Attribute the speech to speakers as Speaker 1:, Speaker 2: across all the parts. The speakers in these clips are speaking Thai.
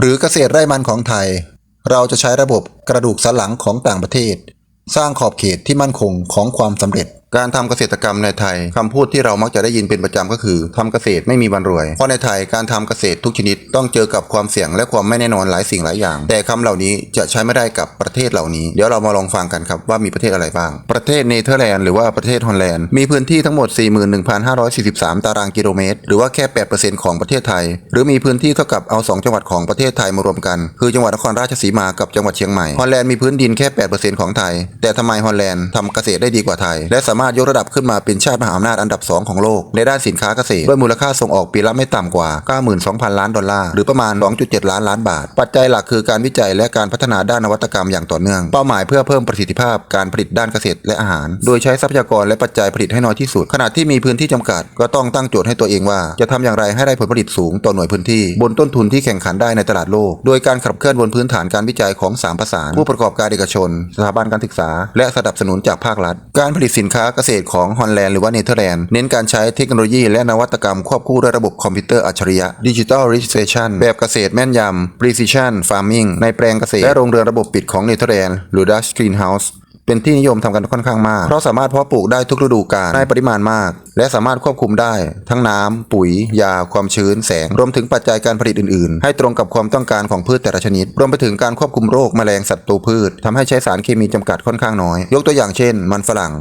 Speaker 1: หรือเกษตรไร่มันของไทย เราจะใช้ระบบกระดูกสันหลังของต่างประเทศ สร้างขอบเขตที่มั่นคงของความสำเร็จ การทำเกษตรกรรมในไทยคำพูดที่เรามักจะได้ยินเป็นประจำก็คือทำเกษตรไม่มีวันรวย เพราะในไทยการทำเกษตรทุกชนิดต้องเจอกับความเสี่ยงและความไม่แน่นอนหลายสิ่งหลายอย่าง แต่คำเหล่านี้จะใช้ไม่ได้กับประเทศเหล่านี้ เดี๋ยวเรามาลองฟังกันครับว่ามีประเทศอะไรบ้าง ประเทศเนเธอร์แลนด์หรือว่าประเทศฮอลแลนด์มีพื้นที่ทั้งหมด 41,543 ตารางกิโลเมตร หรือว่าแค่ 8%ของประเทศไทย หรือมีพื้นที่เท่ากับเอา 2 จังหวัดของประเทศไทยมารวมกัน คือจังหวัดนครราชสีมากับจังหวัดเชียงใหม่ฮอลแลนด์มีพื้นดินแค่ 8%ของไทย แต่ทำไมฮอลแลนด์ทำเกษตรได้ดีกว่าไทย และสามารถยกระดับขึ้นมาเป็นชาติมหาอำนาจอันดับ 2 ของโลก ในด้านสินค้าเกษตรด้วยมูลค่าส่งออกปีละไม่ต่ำกว่า 92,000 ล้านดอลลาร์หรือประมาณ 2.7 ล้านล้านบาท ปัจจัยหลักคือการวิจัยและการพัฒนาด้านนวัตกรรมอย่างต่อเนื่อง เป้าหมายเพื่อเพิ่มประสิทธิภาพการผลิตด้านเกษตรและอาหาร โดยใช้ทรัพยากรและปัจจัยผลิตให้น้อยที่สุด ขณะที่มีพื้นที่จำกัด ก็ต้องตั้งโจทย์ให้ตัวเองว่า จะทำอย่างไรให้ได้ผลผลิตสูงต่อหน่วยพื้นที่ บนต้นทุนที่แข่งขันได้ในตลาดโลก โดยการขับเคลื่อนบนพื้นฐานการวิจัยของสามประสาน ผู้ประกอบการเอกชน สถาบันการศึกษา และสนับสนุนจากภาครัฐ การผลิตสินค้าเกษตรของฮอลแลนด์หรือว่าเนเธอร์แลนด์เน้นการใช้เทคโนโลยีและนวัตกรรมควบคู่ด้วยระบบคอมพิวเตอร์อัจฉริยะ Digital Registration แบบเกษตรแม่นยำ Precision Farming ในแปลงเกษตร และโรงเรือนระบบปิดของเนเธอร์แลนด์หรือ Dutch Greenhouse เป็นที่นิยมทำกันค่อนข้างมาก เพราะสามารถเพาะปลูกได้ทุกฤดูกาลในปริมาณมาก และสามารถควบคุมได้ ทั้งน้ำปุ๋ย ยา ความชื้น แสง รวมถึงปัจจัยการผลิตอื่นๆ ให้ตรงกับความต้องการของพืชแต่ละชนิด รวมไปถึงการควบคุมโรคแมลงศัตรูพืชทำให้ใช้สารเคมีจำกัดค่อนข้างน้อย ยกตัวอย่างเช่น มันฝรั่ง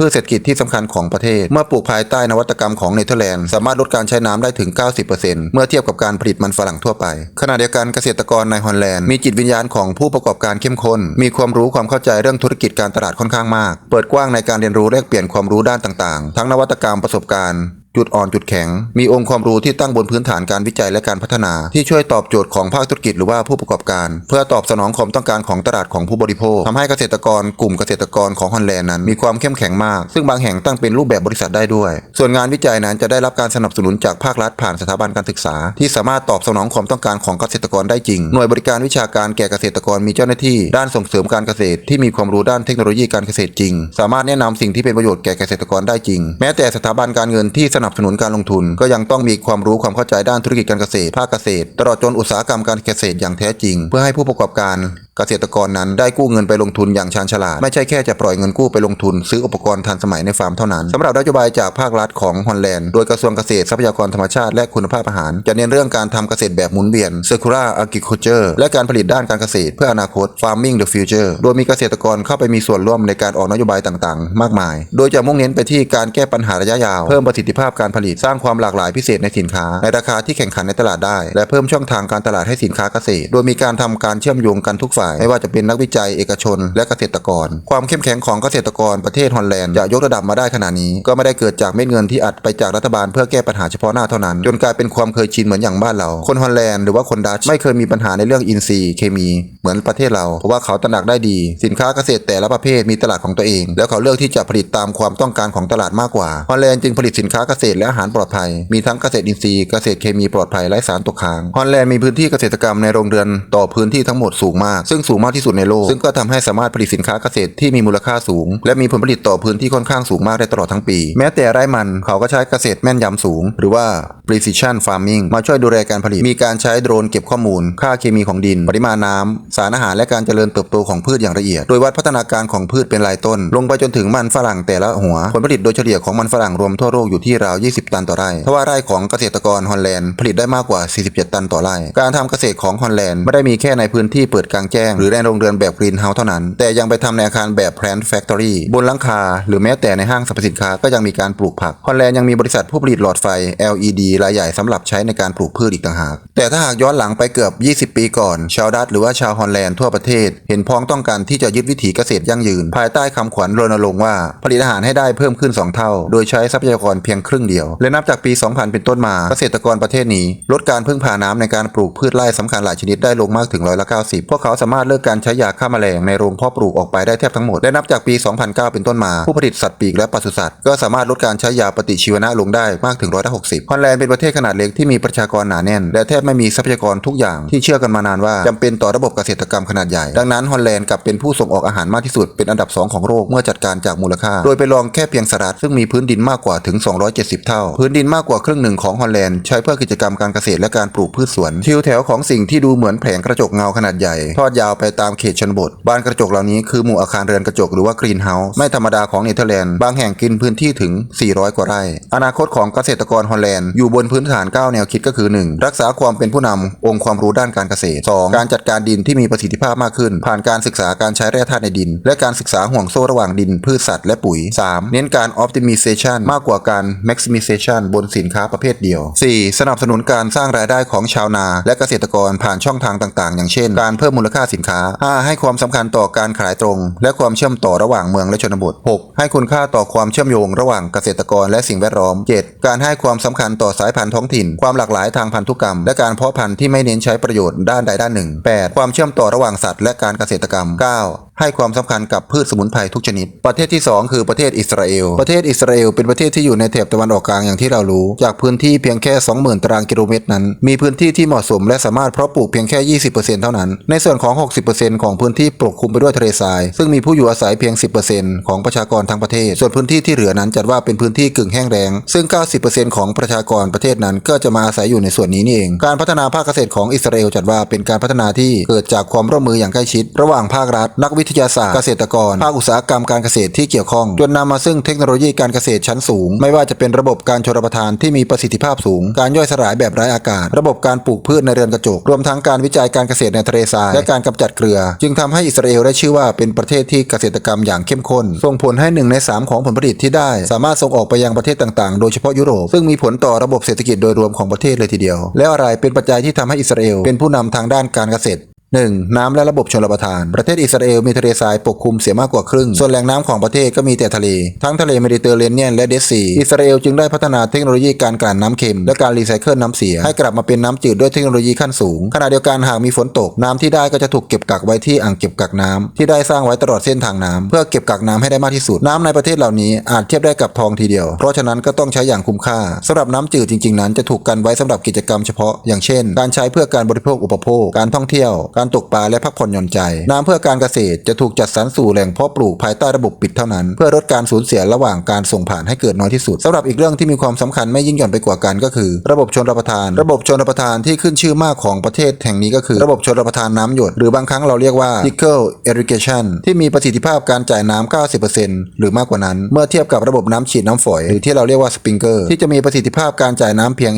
Speaker 1: พืชเศรษฐกิจที่สำคัญของประเทศ เมื่อปลูกภายใต้นวัตกรรมของเนเธอร์แลนด์สามารถลดการใช้น้ำได้ถึง 90%เมื่อเทียบกับการผลิตมันฝรั่งทั่วไป ขณะเดียวกันเกษตรกรในฮอลแลนด์มีจิตวิญญาณของผู้ประกอบการเข้มข้น มีความรู้ความเข้าใจเรื่องธุรกิจการตลาดค่อนข้างมาก เปิดกว้างในการเรียนรู้แลกเปลี่ยนความรู้ด้านต่างๆ ทั้งนวัตกรรมประสบการณ์ จุดอ่อนจุดแข็ง มีองค์ความรู้ที่ตั้งบนพื้นฐานการวิจัยและการพัฒนา ที่ช่วยตอบโจทย์ของภาคธุรกิจหรือว่าผู้ประกอบการ เพื่อตอบสนองความต้องการของตลาดของผู้บริโภคทำให้เกษตรกรกลุ่มเกษตรกรของฮอลแลนด์นั้นมีความเข้มแข็งมาก ซึ่งบางแห่งตั้งเป็นรูปแบบบริษัทได้ด้วย ส่วนงานวิจัยนั้นจะได้รับการสนับสนุนจากภาครัฐผ่านสถาบันการศึกษา ที่สามารถตอบสนองความต้องการของเกษตรกรได้จริง หน่วยบริการวิชาการแก่เกษตรกรมีเจ้าหน้าที่ ด้านส่งเสริมการเกษตร ที่มีความรู้ด้านเทคโนโลยีการเกษตรจริง สามารถแนะนำสิ่งที่เป็นประโยชน์แก่เกษตรกรได้จริง แม้แต่สถาบันการเงินที่สนับสนุนการลงทุน ก็ยังต้องมีความรู้ความเข้าใจด้านธุรกิจการเกษตรภาคเกษตร ตลอดจนอุตสาหกรรมการเกษตรอย่างแท้จริง เพื่อให้ผู้ประกอบการ เกษตรกรนั้นได้กู้เงินไปลงทุนอย่างชาญฉลาด ไม่ใช่แค่จะปล่อยเงินกู้ไปลงทุน ซื้ออุปกรณ์ทันสมัยในฟาร์มเท่านั้นสำหรับนโยบายจากภาครัฐของฮอลแลนด์โดยกระทรวงเกษตรทรัพยากรธรรมชาติและคุณภาพอาหาร จะเน้นเรื่องการทำเกษตรแบบหมุนเวียน circular agriculture และการผลิตด้านการเกษตรเพื่ออนาคต farming the future โดยมีเกษตรกรเข้าไปมีส่วนร่วมในการออกนโยบายต่างๆ มากมาย โดยจะมุ่งเน้นไปที่การแก้ปัญหาระยะยาว เพิ่มประสิทธิภาพการผลิตสร้างความหลากหลายพิเศษในสินค้า ในราคาที่แข่งขันในตลาดได้ และเพิ่มช่องทางการตลาดให้สินค้าเกษตร โดยมีการทำการเชื่อมโยงกันทุกฝ่ายไม่ว่าจะเป็นนักวิจัยเอกชน และเกษตรกร ความเข้มแข็งของเกษตรกรประเทศฮอลแลนด์จะยกระดับมาได้ขนาดนี้ก็ไม่ได้เกิดจากเม็ดเงินที่อัดไปจากรัฐบาลเพื่อแก้ปัญหาเฉพาะหน้าเท่านั้น จนกลายเป็นความเคยชินเหมือนอย่างบ้านเรา คนฮอลแลนด์หรือว่าคนดัชไม่เคยมีปัญหาในเรื่องอินทรีย์เคมีเหมือนประเทศเราเพราะว่าเขาตระหนักได้ดี สินค้าเกษตรแต่ละประเภทมีตลาดของตัวเอง แล้วเขาเลือกที่จะผลิตตามความต้องการของตลาดมากกว่าฮอลแลนด์จึงผลิตสินค้าเกษตรและอาหารปลอดภัย มีทั้งเกษตรอินทรีย์เกษตรเคมีปลอดภัยไร้สารตกค้างฮอลแลนด์มีพื้นที่เกษตรกรรมในโรงเรือนต่อพื้นที่ทั้งหมดสูงมาก ซึ่งสูงมากที่สุดในโลก ซึ่งก็ทำให้สามารถผลิตสินค้าเกษตรที่มีมูลค่าสูง และมีผลผลิตต่อพื้นที่ค่อนข้างสูงมากได้ตลอดทั้งปี แม้แต่ไร่มันเขาก็ใช้เกษตรแม่นยำสูง หรือว่า precision farming มาช่วยดูแลการผลิต มีการใช้โดรนเก็บข้อมูล ค่าเคมีของดิน ปริมาณน้ำสารอาหารและการเจริญเติบโตของพืชอย่างละเอียด โดยวัดพัฒนาการของพืชเป็นรายต้น ลงไปจนถึงมันฝรั่งแต่ละหัว ผลผลิตโดยเฉลี่ยของมันฝรั่งรวมทั่วโลกอยู่ที่ราว 20 ตันต่อไร่ทว่าไร่ของเกษตรกรฮอลแลนด์ผลิตได้มากกว่า 47 ตันต่อไร่ การทำเกษตรของฮอลแลนด์ไม่ได้มีแค่ในพื้นที่เปิดกลางแจ้งหรือในโรงเรือนแบบกรีนเฮาส์เท่านั้น แต่ยังไปทำในอาคารแบบ plant factory บนหลังคา หรือแม้แต่ในห้างสรรพสินค้าก็ยังมีการปลูกผักฮอลแลนด์ยังมีบริษัทผู้ผลิตหลอดไฟ LED รายใหญ่สำหรับใช้ในการปลูกพืชอีกต่างหาก แต่ถ้าหากย้อนหลังไปเกือบ 20 ปีก่อน ชาวดัตหรือว่าชาวฮอลแลนด์ทั่วประเทศ เห็นพ้องต้องการที่จะยึดวิถีเกษตรยั่งยืน ภายใต้คำขวัญรณรงค์ว่าผลิตอาหารให้ได้เพิ่มขึ้น 2 เท่า โดยใช้ทรัพยากรเพียงครึ่งเดียว และนับจากปี 2000 เป็นต้นมาเกษตรกรประเทศนี้ ลดการพึ่งพาน้ำในการปลูกพืชไร่สำคัญหลายชนิดได้ลงมากถึงร้อยละ90 พวกเขาสาารถามารถเลิกการใช้ยาฆ่าแมลงในโรงเพาะปลูกออกไปได้แทบทั้งหมด และนับจากปี 2009 เป็นต้นมา ผู้ผลิตสัตว์ปีกและปศุสัตว์ก็สามารถลดการใช้ยาปฏิชีวนะลงได้มากถึงร้อยละ60ฮอลแลนด์เป็นประเทศขนาดเล็กที่มีประชากรหนาแน่น และแทบไม่มีทรัพยากรทุกอย่างที่เชื่อกันมานานว่าจำเป็นต่อระบบเกษตรกรรมขนาดใหญ่ ดังนั้นฮอลแลนด์กลับเป็นผู้ส่งออกอาหารมากที่สุดเป็นอันดับสองของโลกเมื่อจัดการจากมูลค่า โดยไปรองแค่เพียงสหรัฐซึ่งมีพื้นดินมากกว่าถึง 270 เท่า พื้นดินมากกว่าครึ่งหนึ่งของฮอลแลนด์ใช้เพื่อกิจกรรมการเกษตรและการปลูกพืชสวนทิวแถวของสิ่งที่ดูเหมือนแผงกระจกเงาขนาดใหญ่ทอดยาวไปตามเขตชนบท บ้านกระจกเหล่านี้คือหมู่อาคารเรือนกระจกหรือว่ากรีนเฮาส์ไม่ธรรมดาของเนเธอร์แลนด์บางแห่งกินพื้นที่ถึง 400 กว่าไร่ อนาคตของเกษตรกรฮอลแลนด์อยู่บนพื้นฐาน 9 แนวคิดก็คือ 1. รักษาความเป็นผู้นำองค์ความรู้ด้านการเกษตร 2. การจัดการดินที่มีประสิทธิภาพมากขึ้น ผ่านการศึกษาการใช้แร่ธาตุในดิน และการศึกษาห่วงโซ่ระหว่างดิน พืชสัตว์และปุ๋ย 3. เน้นการ optimization มากกว่าการ maximization บนสินค้าประเภทเดียว 4. สนับสนุนการสร้างรายได้ของชาวนา และเกษตรกรผ่านช่องทางต่าง ๆ อย่างเช่น การเพิ่มมูลค่าสินค้า 5. ให้ความสำคัญต่อการขายตรง และความเชื่อมต่อระหว่างเมืองและชนบท 6. ให้คุณค่าต่อความเชื่อมโยงระหว่างเกษตรกรและสิ่งแวดล้อม 7. การให้ความสำคัญต่อสายพันธุ์ท้องถิ่น ความหลากหลายทางพันธุกรรม และการเพาะพันธุ์ที่ไม่เน้นใช้ประโยชน์ด้านใดด้านหนึ่ง 8. ความเชื่อมต่อระหว่างสัตว์และการเกษตรกรรม 9. ให้ความสำคัญกับพืชสมุนไพรทุกชนิด ประเทศที่ 2 คือประเทศอิสราเอล ประเทศอิสราเอลเป็นประเทศที่อยู่ในแถบตะวันออกกลางอย่างที่เรารู้ จากพื้นที่เพียงแค่ 20,000 ตารางกิโลเมตรนั้น มีพื้นที่ที่เหมาะสมและสามารถเพาะปลูกเพียงแค่ 20%เท่านั้น ในส่วนของ 60%ของพื้นที่ปกคลุมไปด้วยทะเลทราย ซึ่งมีผู้อยู่อาศัยเพียง 10%ของประชากรทั้งประเทศ ส่วนพื้นที่ที่เหลือนั้นจัดว่าเป็นพื้นที่กึ่งแห้งแล้ง ซึ่ง 90%ของประชากรประเทศนั้นก็จะมาอาศัยอยู่ในส่วนนี้นี่เอง การพัฒนาภาคเกษตรของอิสราเอลจัดว่าเป็นการพัฒนาที่เกิดจากความร่วมมืออย่างใกล้ชิด ระหว่างภาครัฐนักวิทยาศาสตร์เกษตรกรภาคอุตสาหกรรมการเกษตรที่เกี่ยวข้อง จนนำมาซึ่งเทคโนโลยีการเกษตรชั้นสูง ไม่ว่าจะเป็นระบบการชลประทานที่มีประสิทธิภาพสูง การย่อยสลายแบบไร้อากาศ ระบบการปลูกพืชในเรือนกระจก รวมทั้งการวิจัยการเกษตรในทะเลทรายและการกำจัดเกลือ จึงทำให้อิสราเอลได้ชื่อว่าเป็นประเทศที่เกษตรกรรมอย่างเข้มข้น ส่งผลให้หนึ่งในสามของผลผลิตที่ได้ สามารถส่งออกไปยังประเทศต่างๆ โดยเฉพาะยุโรป ซึ่งมีผลต่อระบบเศรษฐกิจโดยรวมของประเทศเลยทีเดียว แล้วอะไรเป็นปัจจัยที่ทำให้อิสราเอลเป็นผู้นำทางด้านการเกษตร 1. น้ำและระบบชลประทาน ประเทศอิสราเอลมีทะเลทรายปกคลุมเสียมากกว่าครึ่ง ส่วนแหล่งน้ำของประเทศก็มีแต่ทะเล ทั้งทะเลเมดิเตอร์เรเนียนและเดซี อิสราเอลจึงได้พัฒนาเทคโนโลยีการกลั่นน้ำเค็ม และการรีไซเคิลน้ำเสีย ให้กลับมาเป็นน้ำจืดด้วยเทคโนโลยีขั้นสูง ขณะเดียวกันหากมีฝนตกน้ำที่ได้ก็จะถูกเก็บกักไว้ที่อ่างเก็บกักน้ำที่ได้สร้างไว้ตลอดเส้นทางน้ำเพื่อเก็บกักน้ำให้ได้มากที่สุด น้ำในประเทศเหล่านี้อาจเทียบได้กับทองทีเดียว เพราะฉะนั้นก็ต้องใช้อย่างคุ้มค่าสำหรับน้ำจืดจริง ๆ นั้นจะถูกกันไว้สำหรับกิจกรรมเฉพาะ อย่างเช่น การใช้เพื่อการบริโภคอุปโภค การท่องเที่ยวการตกปลาและพักผ่อนหย่อนใจ น้ำเพื่อการเกษตรจะถูกจัดสรรสู่แหล่งเพาะปลูกภายใต้ระบบปิดเท่านั้น เพื่อลดการสูญเสียระหว่างการส่งผ่านให้เกิดน้อยที่สุดสำหรับอีกเรื่องที่มีความสำคัญไม่ยิ่งหย่อนไปกว่ากันก็คือ ระบบชนรับประทาน ระบบชนรับประทานที่ขึ้นชื่อมากของประเทศแห่งนี้ก็คือ ระบบชนรับประทานน้ำหยดหรือบางครั้งเราเรียกว่า trickle irrigation ที่มีประสิทธิภาพการจ่ายน้ำ90%หรือมากกว่านั้น เมื่อเทียบกับระบบน้ำฉีดน้ำฝอยหรือที่เราเรียกว่าสปริงเกอร์ที่จะมีประสิทธิภาพการจ่ายน้ำเพียง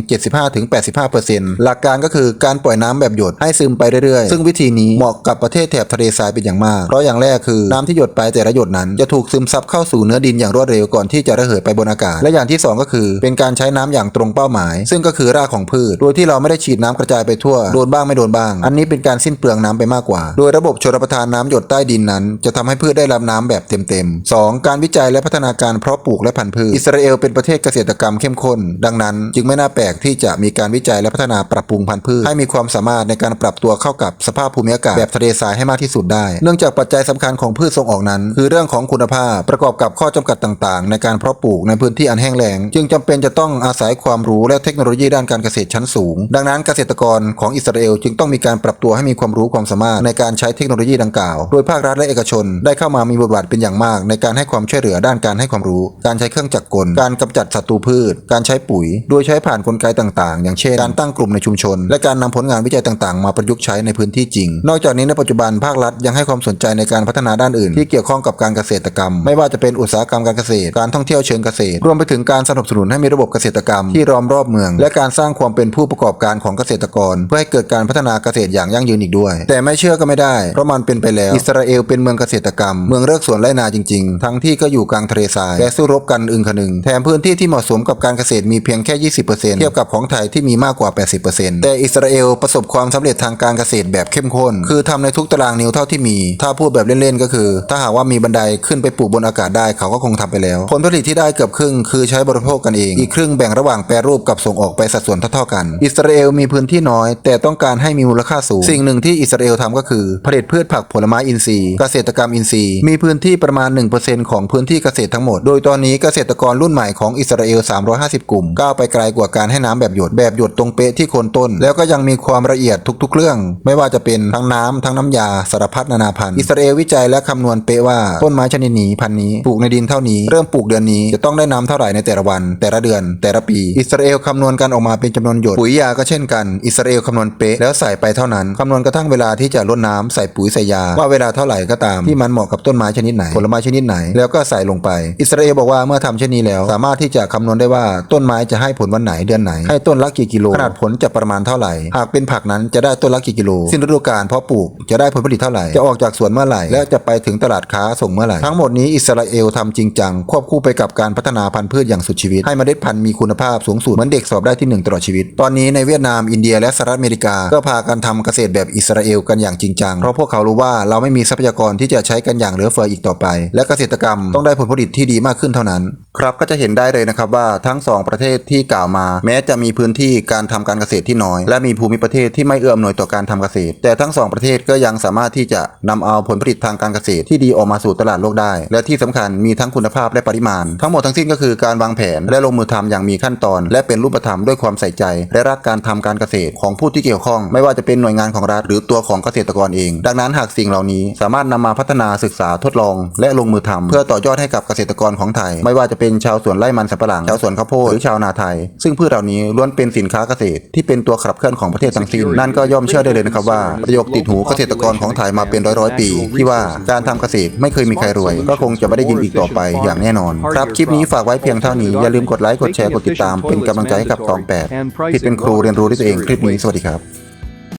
Speaker 1: 75-85%หลักการก็คือการปล่อยน้ำแบบหยดให้ซึมไปเรื่อยๆซึ่งวิธีนี้เหมาะกับประเทศแถบทะเลทรายเป็นอย่างมาก เพราะอย่างแรกคือ น้ำที่หยดไปแต่ละหยดนั้น จะถูกซึมซับเข้าสู่เนื้อดินอย่างรวดเร็วก่อนที่จะระเหยไปบนอากาศ และอย่างที่สองก็คือ เป็นการใช้น้ำอย่างตรงเป้าหมาย ซึ่งก็คือรากของพืช โดยที่เราไม่ได้ฉีดน้ำกระจายไปทั่ว โดนบ้างไม่โดนบ้าง อันนี้เป็นการสิ้นเปลืองน้ำไปมากกว่า โดยระบบชลประทานน้ำหยดใต้ดินนั้น จะทำให้พืชได้รับน้ำแบบเต็มๆ 2. การวิจัยและพัฒนาการเพาะปลูกและพันธุ์พืช อิสราเอลเป็นประเทศเกษตรกรรมเข้มข้น ดังนั้น จึงไม่น่าแปลกที่จะมีการวิจัยและพัฒนาปรับปรุงพันธุ์พืชให้มีความสามารถในการปรับตัวเข้ากับสภาพภูมิอากาศแบบทะเลทรายให้มากที่สุดได้ เนื่องจากปัจจัยสำคัญของพืชส่งออกนั้น คือเรื่องของคุณภาพประกอบกับข้อจำกัดต่างๆ ในการเพาะปลูกในพื้นที่อันแห้งแล้งจึงจำเป็นจะต้องอาศัยความรู้และเทคโนโลยีด้านการเกษตรชั้นสูง ดังนั้นเกษตรกรของอิสราเอลจึงต้องมีการปรับตัวให้มีความรู้ความสามารถในการใช้เทคโนโลยีดังกล่าว โดยภาครัฐและเอกชน ได้เข้ามามีบทบาทเป็นอย่างมาก ในการให้ความช่วยเหลือด้านการให้ความรู้ การใช้เครื่องจักรกล การกำจัดศัตรูพืช การใช้ปุ๋ย โดยใช้ผ่านกลไกต่างๆ อย่างเช่น การตั้งกลุ่มในชุมชน และการนำผลงานวิจัยต่างๆ มาประยุกต์ใช้ในพื้นที่จริง นอกจากนี้ในปัจจุบันภาครัฐยังให้ความสนใจในการพัฒนาด้านอื่น ที่เกี่ยวข้องกับการเกษตรกรรม ไม่ว่าจะเป็นอุตสาหกรรมการเกษตร การท่องเที่ยวเชิงเกษตร รวมไปถึงการสนับสนุนให้มีระบบเกษตรกรรมที่ล้อมรอบเมือง และการสร้างความเป็นผู้ประกอบการของเกษตรกร เพื่อให้เกิดการพัฒนาเกษตรอย่างยั่งยืนอีกด้วย แต่ไม่เชื่อก็ไม่ได้เพราะมันเป็นไปแล้ว อิสราเอลเป็นเมืองเกษตรกรรม เมืองเลิกสวนไร่นาจริง ๆ ทั้งที่ก็อยู่กลางทะเลทรายและสู้รบกันอึงคนึงแถมพื้นที่ที่เหมาะสมกับการเกษตรมีเพียงแค่ 20%เทียบกับของไทยที่มีมากกว่า 80%แต่อิสราเอลประสบความสำเร็จทางการเกษตรแบบเข้มเข้มข้น คือทำในทุกตารางนิ้วเท่าที่มี ถ้าพูดแบบเล่นๆก็คือ ถ้าหากว่ามีบันไดขึ้นไปปลูกบนอากาศได้เขาก็คงทำไปแล้ว ผลผลิตที่ได้เกือบครึ่งคือใช้บริโภคกันเอง อีกครึ่งแบ่งระหว่างแปรรูปกับส่งออกไปสัดส่วนเท่าๆกัน อิสราเอลมีพื้นที่น้อย แต่ต้องการให้มีมูลค่าสูง สิ่งหนึ่งที่อิสราเอลทำก็คือ ผลิตพืชผักผลไม้อินทรีย์ เกษตรกรรมอินทรีย์ มีพื้นที่ประมาณ 1%ของพื้นที่เกษตรทั้งหมด โดยตอนนี้เกษตรกรรุ่นใหม่ของอิสราเอล 350 กลุ่ม ก้าวไปไกลกว่าการให้น้ำแบบหยดแบบหยดตรงเป๊ะที่โคนต้น แล้วก็ยังมีความละเอียดทุกๆเรื่อง ไม่ว่าจะเป็นทั้งน้ำทั้งน้ำยาสารพัดนานาพันธุ์อิสราเอลวิจัยและคำนวณเป๊ะว่าต้นไม้ชนิดนี้พันธุ์นี้ปลูกในดินเท่านี้เริ่มปลูกเดือนนี้จะต้องได้น้ำเท่าไหร่ในแต่ละวัน แต่ละเดือน แต่ละปี อิสราเอลคำนวณกันออกมาเป็นจำนวนหยดปุ๋ยยาก็เช่นกันอิสราเอลคำนวณเป๊ะแล้วใส่ไปเท่านั้นคำนวณกระทั่งเวลาที่จะรดน้ำใส่ปุ๋ยใส่ยา ว่าเวลาเท่าไหร่ก็ตามที่มันเหมาะกับต้นไม้ชนิดไหนผลไม้ชนิดไหน แล้วก็ใส่ลงไป อิสราเอลบอกว่าเมื่อทำเช่นนี้แล้ว สามารถที่จะคำนวณได้ว่าต้นไม้จะให้ผลวันไหนเดือนไหน ให้ต้นละกี่กิโลขนาดผลจะประมาณเท่าไหร่ หากเป็นผักนั้นจะได้ต้นละกี่กิโลสิ้นฤดูกาลเพาะปลูกจะได้ผลผลิตเท่าไหร่ จะออกจากสวนเมื่อไหร่ และจะไปถึงตลาดค้าส่งเมื่อไหร่ ทั้งหมดนี้อิสราเอลทำจริงจัง ควบคู่ไปกับการพัฒนาพันธุ์พืชอย่างสุดชีวิต ให้เมล็ดพันธุ์มีคุณภาพสูงสุดเหมือนเด็กสอบได้ที่หนึ่งตลอดชีวิต ตอนนี้ในเวียดนามอินเดียและสหรัฐอเมริกาก็พากันทำเกษตรแบบอิสราเอลกันอย่างจริงจังเพราะพวกเขารู้ว่าเราไม่มีทรัพยากรที่จะใช้กันอย่างเหลือเฟืออีกต่อไป และเกษตรกรรมต้องได้ผลผลิตที่ดีมากขึ้นเท่านั้นครับก็จะเห็นได้เลยนะครับว่าทั้งสองประเทศที่กล่าวมา แม้จะมีพื้นที่การทำการเกษตรที่น้อย และมีภูมิประเทศที่ไม่เอื้ออำนวยต่อการทำเกษตร แต่ทั้งสองประเทศก็ยังสามารถที่จะนำเอาผลผลิตทางการเกษตรที่ดีออกมาสู่ตลาดโลกได้ และที่สำคัญมีทั้งคุณภาพและปริมาณ ทั้งหมดทั้งสิ้นก็คือการวางแผนและลงมือทำอย่างมีขั้นตอน และเป็นรูปธรรมด้วยความใส่ใจ และรักการทำการเกษตรของผู้ที่เกี่ยวข้อง ไม่ว่าจะเป็นหน่วยงานของรัฐหรือตัวของเกษตรกรเอง ดังนั้นหากสิ่งเหล่านี้สามารถนำมาพัฒนาศึกษาทดลอง และลงมือทำเพื่อต่อยอดให้กับเกษตรกรของไทย ไม่ว่าจะเป็นชาวสวนไร่มันสำปะหลังชาวสวนข้าวโพดหรือชาวนาไทย ซึ่งพืชเหล่านี้ล้วนเป็นสินค้าเกษตรที่เป็นตัวขับเคลื่อนของประเทศทั้งสิ้นนั่นก็ย่อมเชื่อได้เลยนะครับว่าประโยคติดหูเกษตรกรของไทยมาเป็นร้อยร้อยๆปี ที่ว่าการทำเกษตรไม่เคยมีใครรวย ก็คงจะไม่ได้ยินอีกต่อไปอย่างแน่นอน ครับคลิปนี้ฝากไว้เพียงเท่านี้อย่าลืมกดไลค์กดแชร์กดติดตามเป็นกำลังใจให้กับตองแปดผิดเป็นครูเรียนรู้ด้วยตัวเองคลิปนี้สวัสดีครับ